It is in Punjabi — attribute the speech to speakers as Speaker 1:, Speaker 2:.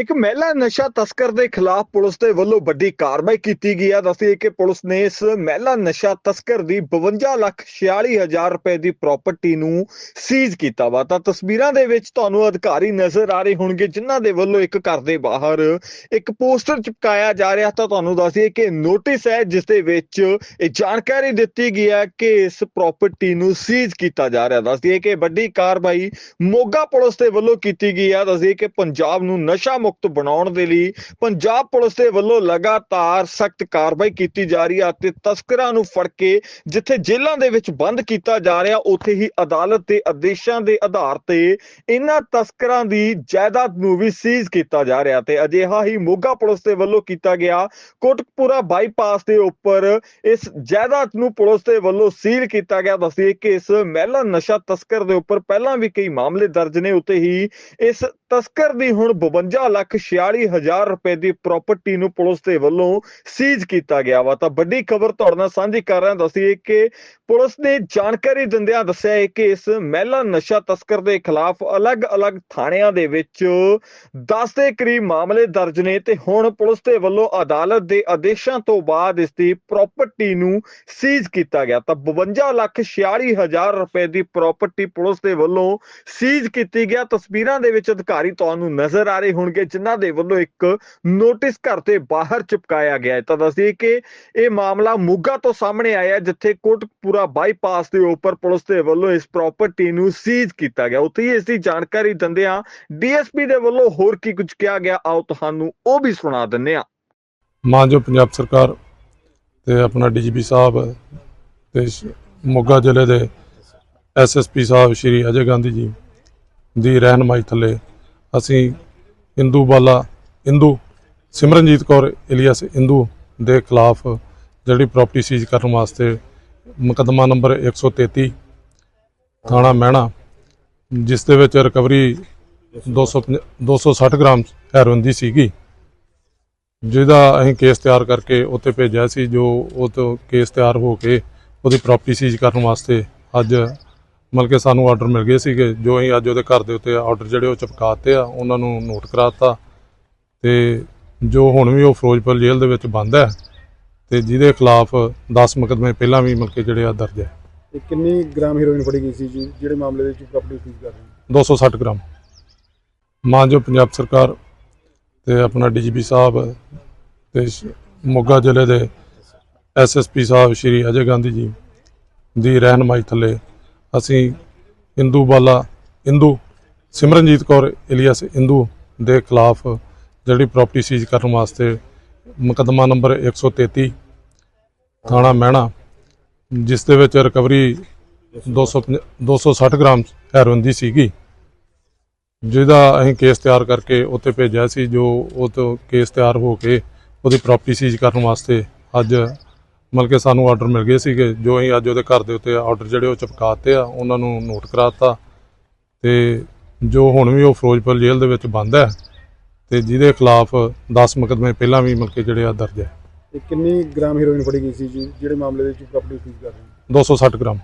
Speaker 1: ਇੱਕ ਮਹਿਲਾ ਨਸ਼ਾ ਤਸਕਰ ਦੇ ਖਿਲਾਫ ਪੁਲਿਸ ਦੇ ਵੱਲੋਂ ਵੱਡੀ ਕਾਰਵਾਈ ਕੀਤੀ ਗਈ ਹੈ ਦੱਸਿਏ ਕਿ ਪੁਲਿਸ ਨੇ ਇਸ ਮਹਿਲਾ ਨਸ਼ਾ ਤਸਕਰ ਦੀ 52 ਲੱਖ 46 ਹਜ਼ਾਰ ਰੁਪਏ ਦੀ ਪ੍ਰਾਪਰਟੀ ਨੂੰ ਸੀਜ਼ ਕੀਤਾ ਵਾ। ਤਾਂ ਤਸਵੀਰਾਂ ਦੇ ਵਿੱਚ ਤੁਹਾਨੂੰ ਅਧਿਕਾਰੀ ਨਜ਼ਰ ਆ ਰਹੇ ਹੋਣਗੇ, ਜਿਨ੍ਹਾਂ ਦੇ ਵੱਲੋਂ ਇੱਕ ਘਰ ਦੇ ਬਾਹਰ ਇੱਕ ਪੋਸਟਰ ਚਿਪਕਾਇਆ ਜਾ ਰਿਹਾ। ਤਾਂ ਤੁਹਾਨੂੰ ਦੱਸਿਏ ਕਿ ਨੋਟਿਸ ਹੈ, ਜਿਸ ਦੇ ਵਿੱਚ ਇਹ ਜਾਣਕਾਰੀ ਦਿੱਤੀ ਗਈ ਹੈ ਕਿ ਇਸ ਪ੍ਰਾਪਰਟੀ ਨੂੰ ਸੀਜ਼ ਕੀਤਾ ਜਾ ਰਿਹਾ। ਦੱਸਦੀਏ ਕਿ ਵੱਡੀ ਕਾਰਵਾਈ ਮੋਗਾ ਪੁਲਿਸ ਦੇ ਵੱਲੋਂ ਕੀਤੀ ਗਈ ਹੈ ਦੱਸਦੀਏ ਕਿ ਪੰਜਾਬ ਨੂੰ ਨਸ਼ਾ ਮੁਕਤ ਬਣਾਉਣ ਦੇ ਲਈ ਪੰਜਾਬ ਪੁਲਿਸ ਦੇ ਵੱਲੋਂ ਲਗਾਤਾਰ ਸਖਤ ਕਾਰਵਾਈ ਕੀਤੀ ਜਾ ਰਹੀ ਹੈ ਅਤੇ ਤਸਕਰਾਂ ਨੂੰ ਫੜ ਕੇ ਜਿੱਥੇ ਜੇਲ੍ਹਾਂ ਦੇ ਵਿੱਚ ਬੰਦ ਕੀਤਾ ਜਾ ਰਿਹਾ, ਉੱਥੇ ਹੀ ਅਦਾਲਤ ਦੇ ਆਦੇਸ਼ਾਂ ਦੇ ਆਧਾਰ ਤੇ ਇਹਨਾਂ ਤਸਕਰਾਂ ਦੀ ਜਾਇਦਾਦ ਨੂੰ ਵੀ ਸੀਜ਼ ਕੀਤਾ ਜਾ ਰਿਹਾ ਤੇ ਅਜਿਹਾ ਹੀ ਮੋਗਾ ਪੁਲਿਸ ਦੇ ਵੱਲੋਂ ਕੀਤਾ ਗਿਆ। ਕੋਟਕਪੂਰਾ ਬਾਈਪਾਸ ਦੇ ਉੱਪਰ ਇਸ ਜਾਇਦਾਦ ਨੂੰ ਪੁਲਿਸ ਦੇ ਵੱਲੋਂ ਸੀਲ ਕੀਤਾ ਗਿਆ। ਦੱਸਦੀ ਕਿ ਇਸ ਮਹਿਲਾ ਨਸ਼ਾ ਤਸਕਰ ਦੇ ਉੱਪਰ ਪਹਿਲਾਂ ਵੀ ਕਈ ਮਾਮਲੇ ਦਰਜ ਨੇ ਉੱਤੇ ਹੀ ਇਸ ਤਸਕਰ ਦੀ ਹੁਣ 52 ਲੱਖ 46 ਹਜ਼ਾਰ ਰੁਪਏ ਦੀ ਪ੍ਰਾਪਰਟੀ ਨੂੰ ਪੁਲਿਸ ਦੇ ਵੱਲੋਂ ਸੀਜ਼ ਕੀਤਾ ਗਿਆ ਵਾ। ਤਾਂ ਵੱਡੀ ਖਬਰ ਤੁਹਾਡੇ ਨਾਲ ਸਾਂਝੀ ਕਰ ਰਿਹਾ ਦੱਸੀਏ ਕਿ ਪੁਲਿਸ ਨੇ ਜਾਣਕਾਰੀ ਦਿੰਦਿਆਂ ਦੱਸਿਆ ਹੈ ਕਿ ਇਸ ਮਹਿਲਾ ਨਸ਼ਾ ਤਸਕਰ ਦੇ ਖਿਲਾਫ ਅਲੱਗ-ਅਲੱਗ ਥਾਣਿਆਂ ਦੇ ਵਿੱਚ 10 ਦੇ ਕਰੀਬ ਮਾਮਲੇ ਦਰਜ ਨੇ ਤੇ ਹੁਣ ਪੁਲਿਸ ਦੇ ਵੱਲੋਂ ਅਦਾਲਤ ਦੇ ਆਦੇਸ਼ਾਂ ਤੋਂ ਬਾਅਦ ਇਸ ਦੀ ਪ੍ਰਾਪਰਟੀ ਨੂੰ ਸੀਜ਼ ਕੀਤਾ ਗਿਆ। ਤਾਂ 52 ਲੱਖ 46 ਹਜ਼ਾਰ ਰੁਪਏ ਦੀ ਪ੍ਰਾਪਰਟੀ ਪੁਲਿਸ ਦੇ ਵੱਲੋਂ ਸੀਜ਼ ਕੀਤੀ ਗਿਆ। ਤਸਵੀਰਾਂ ਦੇ ਵਿੱਚ ਅਧਿਕਾਰੀ ਤੁਹਾਨੂੰ ਨਜ਼ਰ ਆ ਰਹੇ ਹੋਣਗੇ, ਜਿਨ੍ਹਾਂ ਦੇ ਵੱਲੋਂ ਇੱਕ ਨੋਟਿਸ ਘਰ ਦੇ ਬਾਹਰ ਚਿਪਕਾਇਆ ਗਿਆ ਹੈ। ਤਾਂ ਦੱਸਦੀਏ ਕਿ ਇਹ ਮਾਮਲਾ ਮੋਗਾ ਤੋਂ ਸਾਹਮਣੇ ਆਇਆ ਜਿੱਥੇ ਕੋਟਕਪੂਰਾ ਬਾਈਪਾਸ ਦੇ ਉੱਪਰ ਪੁਲਿਸ ਦੇ ਵੱਲੋਂ ਇਸ ਪ੍ਰਾਪਰਟੀ ਨੂੰ ਸੀਜ਼ ਕੀਤਾ ਗਿਆ। ਉੱਥੇ ਹੀ ਇਸ ਦੀ ਜਾਣਕਾਰੀ ਦਿੰਦਿਆਂ ਡੀਐਸਪੀ ਦੇ ਵੱਲੋਂ ਹੋਰ ਕੀ ਕੁਝ ਕਿਹਾ ਗਿਆ, ਆਓ ਤੁਹਾਨੂੰ ਉਹ ਵੀ ਸੁਣਾ ਦਿੰਦੇ ਹਾਂ।
Speaker 2: ਮਾਨਯੋਗ ਪੰਜਾਬ ਸਰਕਾਰ ਤੇ ਆਪਣਾ ਡੀਜੀਪੀ ਸਾਹਿਬ ਤੇ ਮੋਗਾ ਜ਼ਿਲ੍ਹੇ ਦੇ ਐਸਐਸਪੀ ਸਾਹਿਬ ਸ਼੍ਰੀ ਅਜੇ ਗਾਂਧੀ ਜੀ ਦੀ ਰਹਿਨਮਾਈ ਥੱਲੇ ਅਸੀਂ ਇੰਦੂ ਬਾਲਾ ਇੰਦੂ ਸਿਮਰਨਜੀਤ ਕੌਰ ਇਲੀਅਸ ਇੰਦੂ ਦੇ ਖਿਲਾਫ ਜਿਹੜੀ ਪ੍ਰਾਪਰਟੀ ਸੀਜ਼ ਕਰਨ ਵਾਸਤੇ ਮੁਕੱਦਮਾ ਨੰਬਰ 133 ਥਾਣਾ ਮਹਿਣਾ, ਜਿਸ ਦੇ ਵਿੱਚ ਰਿਕਵਰੀ 200 260 ਗ੍ਰਾਮ ਹੈਰੋਇਨ ਦੀ ਸੀਗੀ। ਜਿਹਦਾ ਅਸੀਂ ਕੇਸ ਤਿਆਰ ਕਰਕੇ ਉੱਥੇ ਭੇਜਿਆ ਸੀ, ਜੋ ਉਹ ਤੋਂ ਕੇਸ ਤਿਆਰ ਹੋ ਕੇ ਉਹਦੀ ਪ੍ਰਾਪਰਟੀ ਸੀਜ਼ ਕਰਨ ਵਾਸਤੇ ਅੱਜ ਮਤਲਬ ਕਿ ਸਾਨੂੰ ਆਰਡਰ ਮਿਲ ਗਏ ਸੀਗੇ ਜੋ ਅਸੀਂ ਅੱਜ ਉਹਦੇ ਘਰ ਦੇ ਉੱਤੇ ਆਰਡਰ ਜਿਹੜੇ ਉਹ ਚਪਕਾਤੇ ਆ ਉਹਨਾਂ ਨੂੰ ਨੋਟ ਕਰਾਤਾ। ਤੇ ਜੋ ਹੁਣ ਵੀ ਉਹ ਫਿਰੋਜ਼ਪੁਰ ਜੇਲ੍ਹ ਦੇ ਵਿੱਚ ਬੰਦ ਹੈ ਤੇ ਜਿਹਦੇ ਖਿਲਾਫ 10 ਮੁਕੱਦਮੇ ਪਹਿਲਾਂ ਵੀ ਮਤਲਬ ਕਿ ਜਿਹੜੇ ਆ ਦਰਜ ਹੈ।
Speaker 3: ਇਹ ਕਿੰਨੀ ਗ੍ਰਾਮ ਹੀਰੋਇਨ ਫੜੀ ਗਈ ਸੀ ਜੀ? ਜਿਹੜੇ ਮਾਮਲੇ ਦੇ ਵਿੱਚ ਪ੍ਰਾਪਰਟੀ ਸੀਜ਼ ਕਰ ਰਹੇ ਹੋ?
Speaker 2: 260 ਗ੍ਰਾਮ। ਮਾਨਯੋਗ ਪੰਜਾਬ ਸਰਕਾਰ ਤੇ ਆਪਣਾ ਡੀਜੀਪੀ ਸਾਹਿਬ ਤੇ ਮੋਗਾ ਜ਼ਿਲ੍ਹੇ ਦੇ ਐਸਐਸਪੀ ਸਾਹਿਬ ਸ਼੍ਰੀ ਅਜੇ ਗਾਂਧੀ ਜੀ ਦੀ ਰਹਿਨਮਾਈ ਥੱਲੇ ਅਸੀਂ ਇੰਦੂ ਬਾਲਾ ਇੰਦੂ ਸਿਮਰਨਜੀਤ ਕੌਰ ਇਲੀਅਸ ਇੰਦੂ ਦੇ ਖਿਲਾਫ ਜਿਹੜੀ ਪ੍ਰਾਪਰਟੀ ਸੀਜ਼ ਕਰਨ ਵਾਸਤੇ ਮੁਕੱਦਮਾ ਨੰਬਰ 133 ਥਾਣਾ ਮਹਿਣਾ, ਜਿਸ ਦੇ ਵਿੱਚ ਰਿਕਵਰੀ 200 260 ਗ੍ਰਾਮ ਹੈਰੋਇਨ ਦੀ ਸੀਗੀ। ਜਿਹਦਾ ਅਸੀਂ ਕੇਸ ਤਿਆਰ ਕਰਕੇ ਉੱਥੇ ਭੇਜਿਆ ਸੀ, ਜੋ ਉਹ ਤੋਂ ਕੇਸ ਤਿਆਰ ਹੋ ਕੇ ਉਹਦੀ ਪ੍ਰਾਪਰਟੀ ਸੀਜ਼ ਕਰਨ ਵਾਸਤੇ ਅੱਜ ਮਤਲਬ ਕਿ ਸਾਨੂੰ ਆਰਡਰ ਮਿਲ ਗਏ ਸੀਗੇ ਜੋ ਅਸੀਂ ਅੱਜ ਉਹਦੇ ਘਰ ਦੇ ਉੱਤੇ ਆਰਡਰ ਜਿਹੜੇ ਉਹ ਚਪਕਾਤੇ ਆ ਉਹਨਾਂ ਨੂੰ ਨੋਟ ਕਰਾਤਾ। ਤੇ ਜੋ ਹੁਣ ਵੀ ਉਹ ਫਿਰੋਜ਼ਪੁਰ ਜੇਲ੍ਹ ਦੇ ਵਿੱਚ ਬੰਦ ਹੈ ਤੇ ਜਿਹਦੇ ਖਿਲਾਫ 10 ਮੁਕੱਦਮੇ ਪਹਿਲਾਂ ਵੀ ਮਤਲਬ ਕਿ ਜਿਹੜੇ ਆ ਦਰਜ ਹੈ।
Speaker 3: ਇਹ ਕਿੰਨੀ ਗ੍ਰਾਮ ਹੀਰੋਇਨ ਫੜੀ ਗਈ ਸੀ ਜੀ? ਜਿਹੜੇ ਮਾਮਲੇ ਦੇ ਵਿੱਚ ਪ੍ਰਾਪਰਟੀ ਸੀਜ਼ ਕਰ ਰਹੇ ਹੋ?
Speaker 2: 260 ਗ੍ਰਾਮ।